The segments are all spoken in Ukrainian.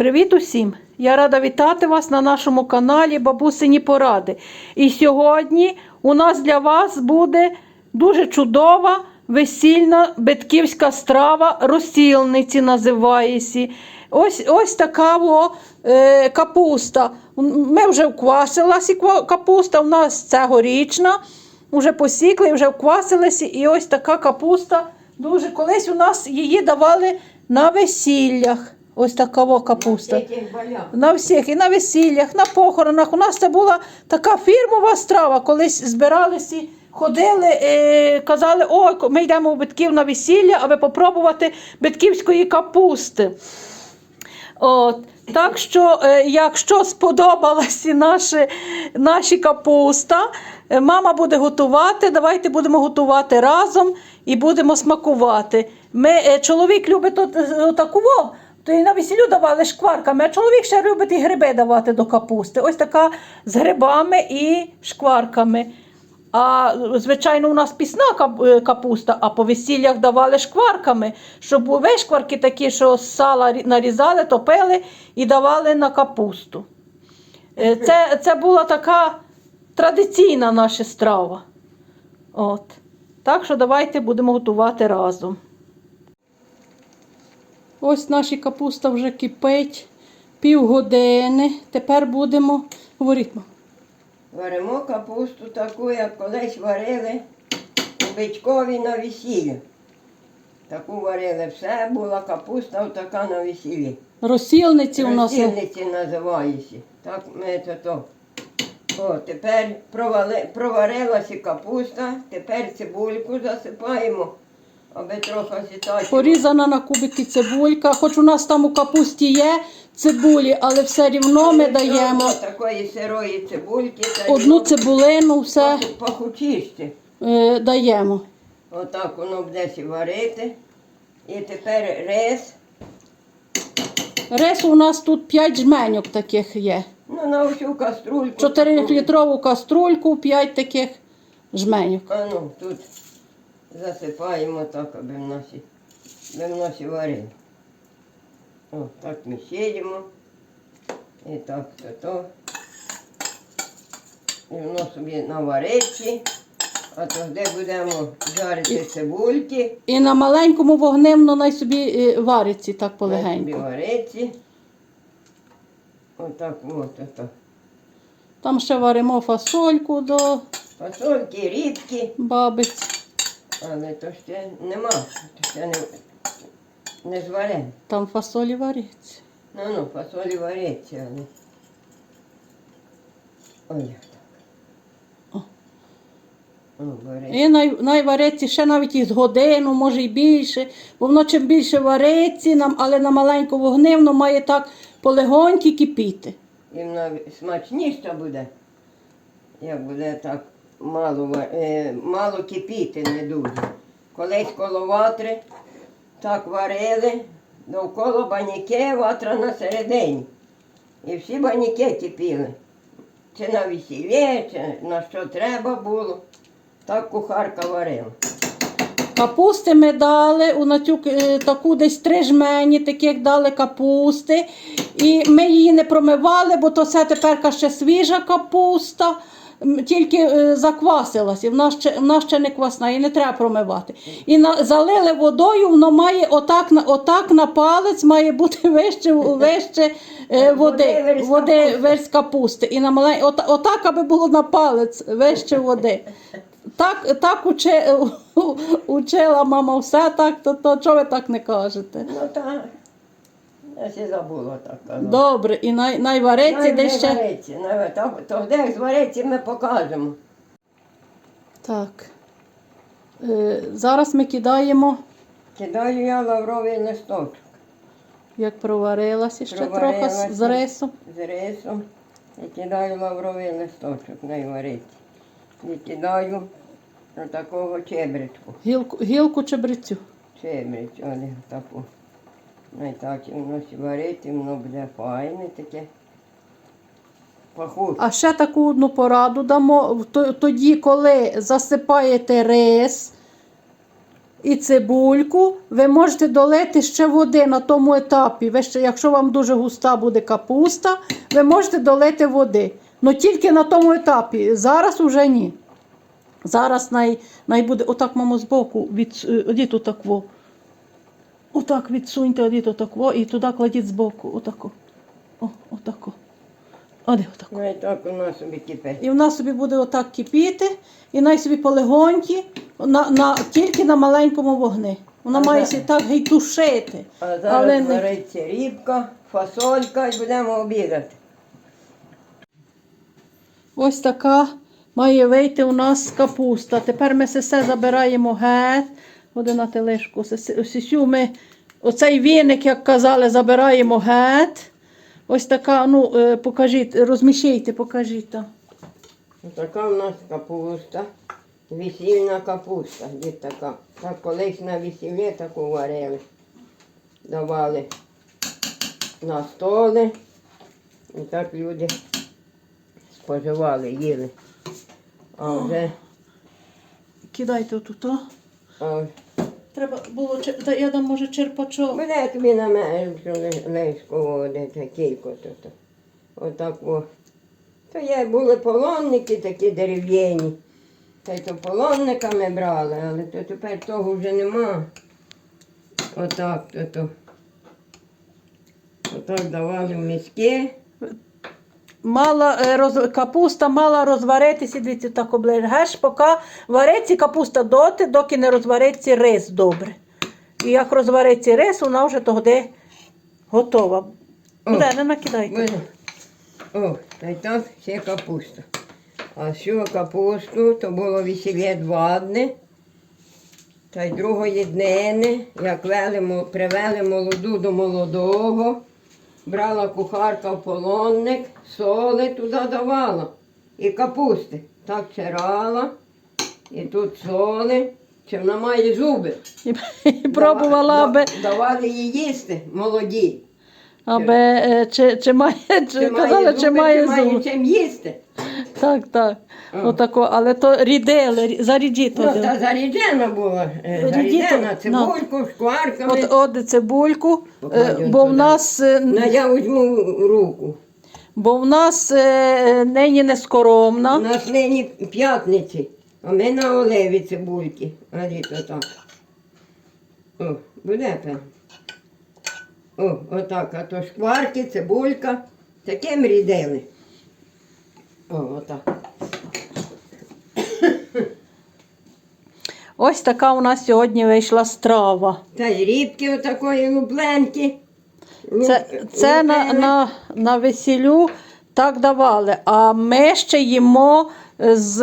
Привіт усім! Я рада вітати вас на нашому каналі Бабусині Поради. І сьогодні у нас для вас буде дуже чудова весільна битківська страва розсілниці називається. Ось, ось така во, е, капуста. Ми вже вквасилася капуста, у нас цьогорічна. Вже посікли, вже вквасилися, і ось така капуста. Дуже колись у нас її давали на весіллях. Ось така во капуста. На всіх, і на весіллях, на похоронах. У нас це була така фірмова страва. Колись збиралися, ходили, е, казали, ой, ми йдемо у битків на весілля, аби попробувати битківської капусти. От. Так що, е, якщо сподобалася наші, наші капуста, е, мама буде готувати. Давайте будемо готувати разом і будемо смакувати. Ми, чоловік любить от, таку, то і на весіллю давали шкварками, а чоловік ще любить і гриби давати до капусти. Ось така з грибами і шкварками. А звичайно, у нас пісна е, капуста, а по весіллях давали шкварками, щоб були шкварки такі, що з сала нарізали, топили і давали на капусту. Е, Це, це була така традиційна наша страва. От. Так що давайте будемо готувати разом. Ось наша капуста вже кипить півгодини. Тепер будемо говорити. Варимо капусту таку, як колись варили у бичкові на весіллі. Таку варили. Все була капуста така на весіллі. Розсілниці у нас. Розсільниці називаються. Так ми це то. О, тепер провали, проварилася капуста, тепер цибульку засипаємо, аби трохи сітати. Порізана на кубики цибулька. Хоч у нас там у капусті є цибулі, але все рівно ми даємо такої сирої цибульки. та одну цибулину, все е, даємо. Отак воно буде сі варити. І тепер рис. Рис у нас тут 5 жменьок таких є. Ну, на всю каструльку. 4-літрову каструльку, 5 таких жменьок. А ну, тут засипаємо так, аби в носі, аби в носі варили. О, так ми сіємо. І так, то то. І воно собі навариться. А тоді будемо жарити цибульки. І на маленькому вогнем най собі е, вариться так полегенько. Собі вариться. Отак, от, отак. Там ще варимо фасольку до Фасольки, рідкі. бабиць. Але то ще нема, то ще не, не зварено. Там фасолі вариться. Ну ну, фасолі вариться, але. Ой, як так. О. О, вариться. І най, найвариться ще навіть із годину, може й більше. Бо воно чим більше вариться, нам, але на маленьку вогни воно має так полегоньки кипіти. І воно смачніше буде, як буде так мало, е, мало кипіти, не дуже. Колись коло ватри так варили, довкола баняки, ватра на середині. І всі баняки кипіли. Чи на весіллі, чи на що треба було. Так кухарка варила. Капусти ми дали, у на цю е, таку десь три жмені, таких дали капусти. І ми її не промивали, бо то все тепер ще свіжа капуста, тільки е, заквасилась, і в нас ще, в нас ще не квасна, її не треба промивати. І на, залили водою, воно має отак, отак на палець має бути вище, вище е, Води води, капусти. капусти. І на малень... от, отак, аби було на палець вище води. Так, так учи, учила мама все так, то, то чого ви так не кажете? Ну так, я ще забула так казати. Добре, і най, найвареться Най- де ще. не вариться. То, то де звариться, ми покажемо. Так. Е, зараз ми кидаємо, Кидаю я лавровий листочок. як проварилася ще трохи Проварилася. з- з рисом. З рисом. І кидаю лавровий листочок, не вариться. І кидаю такого чебречку. Гілку, гілку чебрецю. Чебрець, але таку. І так воно сі воно буде файне таке. Пахуче. А ще таку одну пораду дамо. Тоді, коли засипаєте рис, і цибульку, ви можете долити ще води на тому етапі. Ви ще, якщо вам дуже густа буде капуста, ви можете долити води. Ну тільки на тому етапі. Зараз уже ні. Зараз най, най буде отак, мамо, збоку, від, е, одіть отак во. Отак відсуньте, одіть отак во, і туди кладіть збоку. Отако. О, отако. Оде отако. Ну і так нас собі кипить. І вона собі буде отак кипіти, і най собі полегонькі, на, на, тільки на маленькому вогні. Вона А має за- так гей тушити. А зараз Але не- вариться рібка, фасолька і будемо обідати. Ось така має вийти у нас капуста. Тепер ми все забираємо геть. Один на тележку. Сісю ми оцей віник, як казали, забираємо геть. Ось така, ну, е, покажіть, розміщайте, покажіть. Така у нас капуста. Весільна капуста. Є така. Так колись на весіллі таку варили. Давали на столи. І так люди споживали, їли. А вже Кидайте отут. Треба було, та я дам, може, черпачок. Мене тобі на мене лишку води, та кілько тут. Отак о. То є були полонники такі дерев'яні. Та й то полонниками брали, але то тепер того вже нема. Отак то. Отак давали в міськи. Мала е, роз... капуста мала розваритися, дивіться, так облегеш, поки вариться капуста доти, доки не розвариться рис добре. І як розвариться рис, вона вже тоді готова. Буде, не накидайте. О, та й так ще капуста. А всю капусту то було весілля два дні. Та й другої днини, як вели, привели молоду до молодого, брала кухарка в полонник, соли туди давала. І капусти. Так чирала, і тут соли. Чи вона має зуби? І, і пробувала, аби, Давали їй їсти молоді. аби е, чи, чи має, чи, казали, має зуби, чи має чим їсти. Так, так. О. Отако, але то рідили, рі- зарідіть. Ну, та заріджена була, е, ну. цибульку, шкварками. От, от цибульку, е, Покладемо бо в туди. нас е, На я візьму руку. Бо в нас е, нині не скоромна. У нас нині п'ятниці, а ми на олеві цибульки. А так. О, буде певно. О, отак, а то шкварки, цибулька. Таким рідили. О, отак. Ось така у нас сьогодні вийшла страва. Та й рібки отакої лупленькі. Це, це на, на, на весіллю так давали. А ми ще їмо з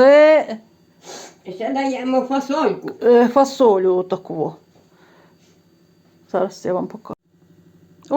Ще даємо фасольку. е, фасолю отаку. Зараз я вам покажу.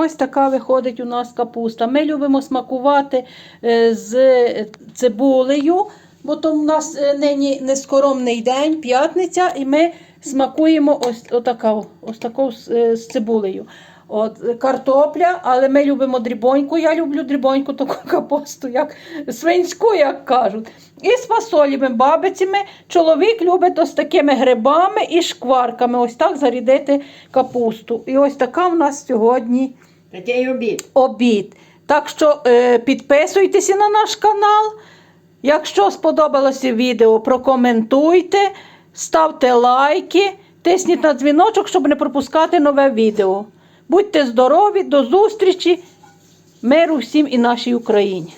Ось така виходить у нас капуста. Ми любимо смакувати е, з цибулею, бо то у нас е, нині нескоромний день, п'ятниця, і ми смакуємо ось отака, ось таку з, е, цибулею. От, картопля, але ми любимо дрібоньку. Я люблю дрібоньку таку капусту, як свинську, як кажуть. І з фасолями, бабицями. Чоловік любить ось такими грибами і шкварками. Ось так зарядити капусту. І ось така в нас сьогодні Такий обід. обід. Так що е, підписуйтеся на наш канал. Якщо сподобалося відео, прокоментуйте, ставте лайки, тисніть на дзвіночок, щоб не пропускати нове відео. Будьте здорові, до зустрічі, миру всім і нашій Україні.